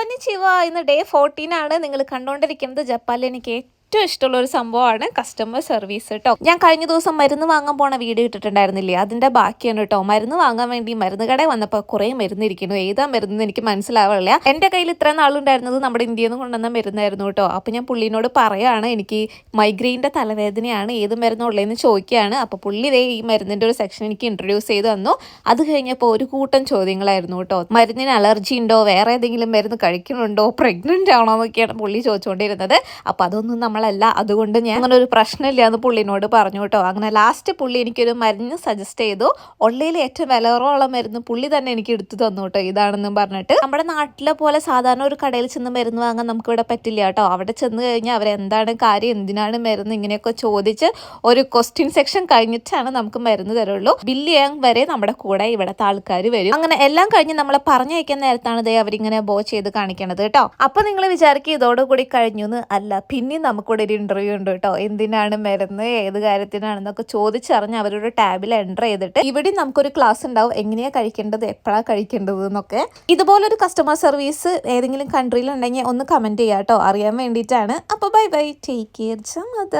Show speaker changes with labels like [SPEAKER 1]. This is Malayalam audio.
[SPEAKER 1] കൊന്നിച്ചിവ ഇന്ന് ഡേ ഫോർട്ടീൻ ആണ്. നിങ്ങൾ കണ്ടുകൊണ്ടിരിക്കുന്നത് ജപ്പാനിൽ ഏറ്റവും ഇഷ്ടമുള്ള ഒരു സംഭവമാണ് കസ്റ്റമർ സർവീസ് കേട്ടോ ഞാൻ കഴിഞ്ഞ ദിവസം മരുന്ന് വാങ്ങാൻ പോണ വീഡിയോ ഇട്ടിട്ടുണ്ടായിരുന്നില്ലേ? അതിന്റെ ബാക്കിയാണ് കേട്ടോ മരുന്ന് വാങ്ങാൻ വേണ്ടി മരുന്ന് കടയിൽ വന്നപ്പോൾ കുറേ മരുന്ന് ഇരിക്കുന്നു ഏതാ മരുന്ന് എനിക്ക് മനസ്സിലാവില്ല എന്റെ കയ്യിൽ ഇത്ര നാളുണ്ടായിരുന്നത് നമ്മുടെ ഇന്ത്യയിൽ നിന്ന് കൊണ്ടുവന്ന മരുന്നായിരുന്നു കേട്ടോ അപ്പോൾ ഞാൻ പുള്ളിനോട് പറയാണ് എനിക്ക് മൈഗ്രെയിന്റെ തലവേദനയാണ് ഏത് മരുന്നുള്ളതെന്ന് ചോദിക്കുകയാണ്. അപ്പോൾ പുള്ളി ദേ ഈ മരുന്നിന്റെ ഒരു സെക്ഷൻ എനിക്ക് ഇൻട്രൊഡ്യൂസ് ചെയ്ത് തന്നു. അത് കഴിഞ്ഞപ്പോൾ ഒരു കൂട്ടം ചോദ്യങ്ങളായിരുന്നു കേട്ടോ മരുന്നിന് അലർജി ഉണ്ടോ? വേറെ ഏതെങ്കിലും മരുന്ന് കഴിക്കുന്നുണ്ടോ? പ്രഗ്നന്റ് ആണോ എന്നൊക്കെയാണ് പുള്ളി ചോദിച്ചുകൊണ്ടിരുന്നത് അപ്പോൾ അതൊന്നും നമ്മളല്ല അതുകൊണ്ട് ഞാൻ അങ്ങനെ ഒരു പ്രശ്നമില്ല എന്ന് പുള്ളിനോട് പറഞ്ഞു കേട്ടോ. അങ്ങനെ ലാസ്റ്റ് പുള്ളി എനിക്കൊരു മരുന്ന് സജസ്റ്റ് ചെയ്തു. ഉള്ളിയിൽ ഏറ്റവും വിലറോളം മരുന്ന് പുള്ളി തന്നെ എനിക്ക് എടുത്തു തന്നു കേട്ടോ. ഇതാണെന്നും പറഞ്ഞിട്ട്. നമ്മുടെ നാട്ടിലെ പോലെ സാധാരണ ഒരു കടയിൽ ചെന്ന് മരുന്ന് വാങ്ങാൻ നമുക്ക് ഇവിടെ പറ്റില്ല കേട്ടോ. അവിടെ ചെന്ന് കഴിഞ്ഞാൽ അവരെന്താണ് കാര്യം എന്തിനാണ് മരുന്ന് ഇങ്ങനെയൊക്കെ ചോദിച്ച് ഒരു ക്വസ്റ്റ്യൻ സെക്ഷൻ കഴിഞ്ഞിട്ടാണ് നമുക്ക് മരുന്ന് തരുള്ളൂ. ബില്ല് ചെയ്യാൻ വരെ നമ്മുടെ കൂടെ ഇവിടുത്തെ ആൾക്കാർ വരും. അങ്ങനെ എല്ലാം കഴിഞ്ഞ് നമ്മളെ പറഞ്ഞയക്കാൻ നേരത്താണ് ദേ അവരിങ്ങനെ ബോ ചെയ്ത് കാണിക്കണത് കേട്ടോ. അപ്പൊ നിങ്ങൾ വിചാരിക്കും ഇതോടുകൂടി കഴിഞ്ഞു എന്ന് അല്ല. പിന്നെ പിന്നെയും നമുക്കിവിടെ ഒരു ഇന്റർവ്യൂ ഉണ്ട് കേട്ടോ. എന്തിനാണ് മരുന്ന്? ഏത് കാര്യത്തിനാണെന്നൊക്കെ ചോദിച്ചറിഞ്ഞ് അവരുടെ ടാബിൽ എന്റർ ചെയ്തിട്ട് ഇവിടെ നമുക്കൊരു ക്ലാസ് ഉണ്ടാവും. എങ്ങനെയാ കഴിക്കേണ്ടത്? എപ്പോഴാണ് കഴിക്കേണ്ടത് എന്നൊക്കെ. ഇതുപോലൊരു കസ്റ്റമർ സർവീസ് ഏതെങ്കിലും കൺട്രിയിലുണ്ടെങ്കിൽ ഒന്ന് കമന്റ് ചെയ്യാം കേട്ടോ. അറിയാൻ വേണ്ടിയിട്ടാണ്. അപ്പോൾ bye bye take care Chamatha.